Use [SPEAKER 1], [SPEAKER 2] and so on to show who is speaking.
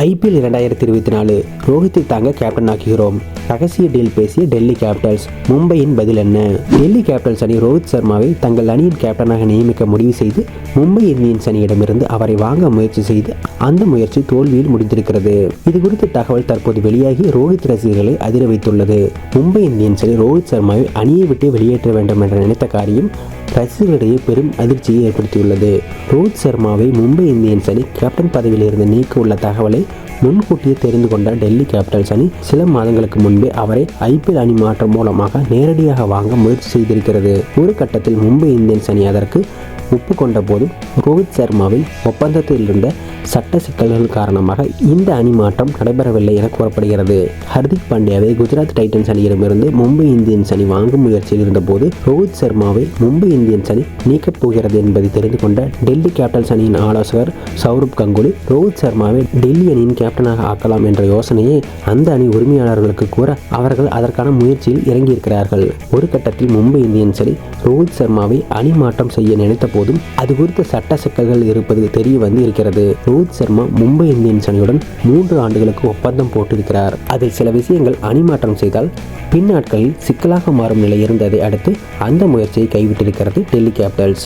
[SPEAKER 1] IPL இரண்டாயிரத்தி இருபத்தி நாலு ரோஹித்தை தாங்க கேப்டன் ஆக்குகிறோம். ரகசிய டீல் பேசிய டெல்லி கேபிட்டல்ஸ் மும்பையின் பதில் என்ன? டெல்லி கேபிட்டல்ஸ் அணி ரோஹித் சர்மாவை தங்கள் அணியின் கேப்டனாக நியமிக்க முடிவு செய்து மும்பை இந்தியன்ஸ் அணியிடமிருந்து அவரை வாங்க முயற்சி செய்து அந்த முயற்சி தோல்வியில் முடிந்திருக்கிறது. இது குறித்த தகவல் தற்போது வெளியாகி ரோஹித் ரசிகர்களை அதிர வைத்துள்ளது. மும்பை இந்தியன்ஸ் அணி ரோஹித் சர்மாவை அணியை விட்டு வெளியேற்ற வேண்டும் என்று நினைத்த காரியம் ரசிகர்களிடையே பெரும் அதிர்ச்சியை ஏற்படுத்தியுள்ளது. ரோஹித் சர்மாவை மும்பை இந்தியன்ஸ் அணி கேப்டன் பதவியிலிருந்து நீக்க உள்ள தகவலை முன்கூட்டியே தெரிந்து கொண்ட டெல்லி கேபிட்டல்ஸ் அணி சில மாதங்களுக்கு முன்பே அவரை ஐபிஎல் அணி மாற்றம் மூலமாக நேரடியாக வாங்க முயற்சி செய்திருக்கிறது. ஒரு கட்டத்தில் மும்பை இந்தியன்ஸ் அணி அதற்கு ஒப்புக்கொண்ட போதும் ரோஹித் சர்மாவின் ஒப்பந்தத்தில் இருந்த சட்ட சிக்கல்கள் காரணமாக இந்த அணி மாற்றம் நடைபெறவில்லை என கூறப்படுகிறது. ஹர்திக் பாண்டியாவை குஜராத் டைட்டன்ஸ் அணியிடமிருந்து மும்பை இந்தியன்ஸ் அணி வாங்கும் முயற்சியில் இருந்தபோது ரோஹித் சர்மாவை மும்பை இந்தியன்ஸ் அணி நீக்கப் போகிறது என்பதை தெரிந்து கொண்ட டெல்லி கேபிட்டல்ஸ் அணியின் ஆலோசகர் சௌரப் கங்குலி ரோஹித் சர்மாவை டெல்லி அணியின் கேப்டனாக ஆக்கலாம் என்ற யோசனையை அந்த அணி உரிமையாளர்களுக்கு கூற அவர்கள் அதற்கான முயற்சியில் இறங்கியிருக்கிறார்கள். ஒரு கட்டத்தில் மும்பை இந்தியன்ஸ் அணி ரோஹித் சர்மாவை அணி மாற்றம் செய்ய நினைத்த போதும் அது குறித்த சட்ட சிக்கல்கள் இருப்பது தெரிய வந்து இருக்கிறது ரோஹித் சர்மா மும்பை இந்தியன்ஸ் அணியுடன் மூன்று ஆண்டுகளுக்கு ஒப்பந்தம் போட்டிருக்கிறார். அதில் சில விஷயங்கள் அணி மாற்றம் செய்தால் பின் நாட்களில் சிக்கலாக மாறும் நிலை இருந்ததை அடுத்து அந்த முயற்சியை கைவிட்டிருக்கிறது. டெல்லி கேபிட்டல்ஸ்